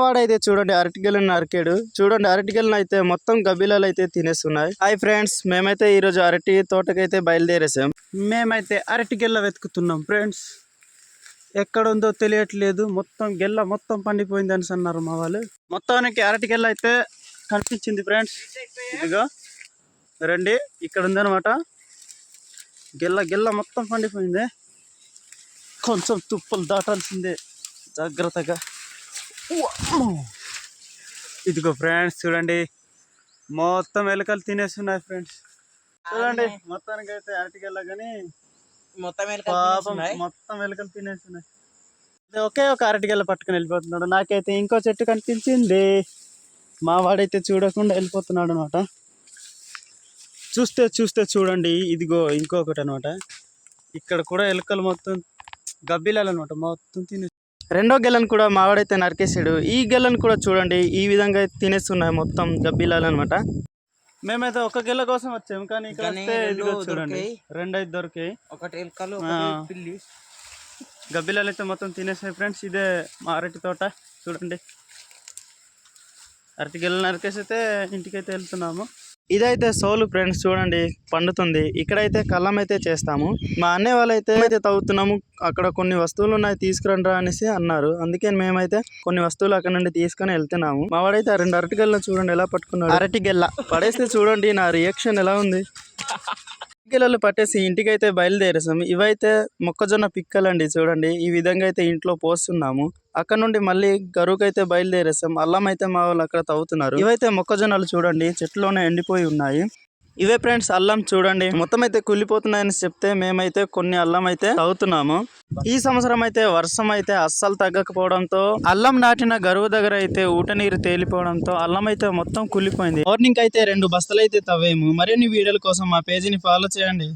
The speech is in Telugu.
వాడైతే చూడండి అరటిగెలను నరికాడు. చూడండి అరటిగెలను అయితే మొత్తం గబ్బిలాలు అయితే తినేస్తున్నాయి. హాయ్ ఫ్రెండ్స్ మేమైతే ఈ రోజు అరటి తోటకైతే బయలుదేరేసాం. మేమైతే అరటి వెతుకుతున్నాం ఫ్రెండ్స్. ఎక్కడుందో తెలియట్లేదు. మొత్తం గెల్ల మొత్తం పండిపోయింది అని అన్నారు మా వాళ్ళు. మొత్తానికి అరటి అయితే కనిపించింది ఫ్రెండ్స్. ఇదిగో రండి ఇక్కడ ఉందన్నమాట గెల్ల గెల్ల మొత్తం పండిపోయింది. కొంచెం తుప్పలు దాటాల్సిందే. జాగ్రత్తగా. ఇదిగో ఫ్రెండ్స్ చూడండి. మొత్తం ఎలుకలు తినేస్తున్నాయి ఫ్రెండ్స్. చూడండి మొత్తానికి అయితే అరటికెళ్ళ కానీ మొత్తం పాపం మొత్తం ఎలుకలు తినేస్తున్నాయి. ఒకే ఒక అరటికెళ్ళ పట్టుకుని వెళ్ళిపోతున్నాడు. నాకైతే ఇంకో చెట్టు కనిపించింది. మా వాడైతే చూడకుండా వెళ్ళిపోతున్నాడు అనమాట చూస్తే చూస్తే చూడండి. ఇదిగో ఇంకొకటి అనమాట ఇక్కడ కూడా ఎలుకలు మొత్తం గబ్బిలాలు అనమాట మొత్తం తినే రెండో గెలను కూడా మావాడైతే నరికేసాడు. ఈ గెలను కూడా చూడండి ఈ విధంగా తినేస్తున్నాయి మొత్తం గబ్బిలాలు అనమాట మేమైతే ఒక గెల కోసం వచ్చాము కానీ ఇక్కడ వస్తే ఇదిగో చూడండి. దొరికాయి. రెండు అయితే దొరికాయి. ఒకటి ఎలుకలు పిల్లి. గబ్బిలాలు అయితే మొత్తం తినేసాయి ఫ్రెండ్స్ ఇదే మా అరటి తోట. చూడండి. అరటి గెలను నరికేసి అయితే ఇంటికైతే వెళ్తున్నాము. ఇదైతే సోలు ఫ్రెండ్స్ చూడండి పండుతుంది. ఇక్కడైతే కళ్ళం అయితే చేస్తాము. మా అన్నయ్య వాళ్ళైతే అయితే తవ్వుతున్నాము అక్కడ కొన్ని వస్తువులు ఉన్నాయి తీసుకురండి రా అనేసి అన్నారు. అందుకే మేమైతే కొన్ని వస్తువులు అక్కడ నుండి తీసుకొని వెళ్తున్నాము. మా వాడైతే రెండు అరటి గెలను చూడండి ఎలా పట్టుకున్నాడు. అరటి గెల్ల పడేస్తే చూడండి నా రియాక్షన్ ఎలా ఉంది. పిక్కలు పట్టేసి ఇంటికైతే బయలుదేరేసాం ఇవైతే మొక్కజొన్న పిక్కలండి చూడండి. ఈ విధంగా అయితే ఇంట్లో పోస్తున్నాము. అక్కడ నుండి మళ్ళీ గరువుకైతే బయలుదేరేసాం అల్లం అయితే మా వాళ్ళు అక్కడ తవ్వుతున్నారు. ఇవైతే మొక్కజొన్నలు చూడండి. చెట్లోనే ఎండిపోయి ఉన్నాయి. ఇవే ఫ్రెండ్స్ అల్లం చూడండి. మొత్తం అయితే కుళ్ళిపోతున్నాయని చెప్తే మేమైతే కొన్ని అల్లం అయితే తవ్వుతున్నాము ఈ సంవత్సరం అయితే వర్షం అయితే అస్సలు తగ్గకపోవడంతో అల్లం నాటిన గరువు దగ్గర అయితే ఊట నీరు తేలిపోవడంతో అల్లం అయితే మొత్తం కుళ్ళిపోయింది. మార్నింగ్ అయితే రెండు బస్తలు అయితే తవ్వేము. మరిన్ని వీడియోల కోసం మా పేజీని ఫాలో చేయండి.